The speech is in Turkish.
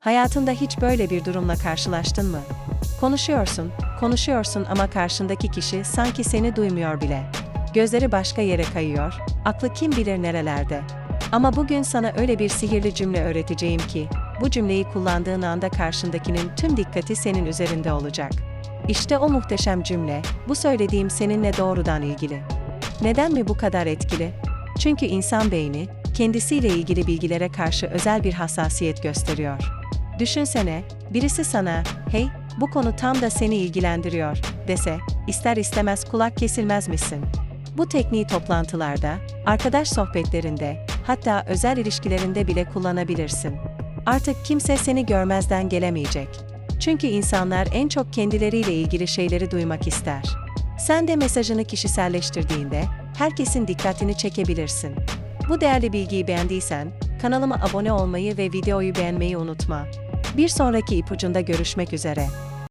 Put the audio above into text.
Hayatında hiç böyle bir durumla karşılaştın mı? Konuşuyorsun, konuşuyorsun ama karşındaki kişi sanki seni duymuyor bile. Gözleri başka yere kayıyor, aklı kim bilir nerelerde. Ama bugün sana öyle bir sihirli cümle öğreteceğim ki, bu cümleyi kullandığın anda karşındakinin tüm dikkati senin üzerinde olacak. İşte o muhteşem cümle, bu söylediğim seninle doğrudan ilgili. Neden mi bu kadar etkili? Çünkü insan beyni, kendisiyle ilgili bilgilere karşı özel bir hassasiyet gösteriyor. Düşünsene, birisi sana, hey, bu konu tam da seni ilgilendiriyor, dese, ister istemez kulak kesilmez misin? Bu tekniği toplantılarda, arkadaş sohbetlerinde, hatta özel ilişkilerinde bile kullanabilirsin. Artık kimse seni görmezden gelemeyecek. Çünkü insanlar en çok kendileriyle ilgili şeyleri duymak ister. Sen de mesajını kişiselleştirdiğinde, herkesin dikkatini çekebilirsin. Bu değerli bilgiyi beğendiysen, kanalıma abone olmayı ve videoyu beğenmeyi unutma. Bir sonraki ipucunda görüşmek üzere.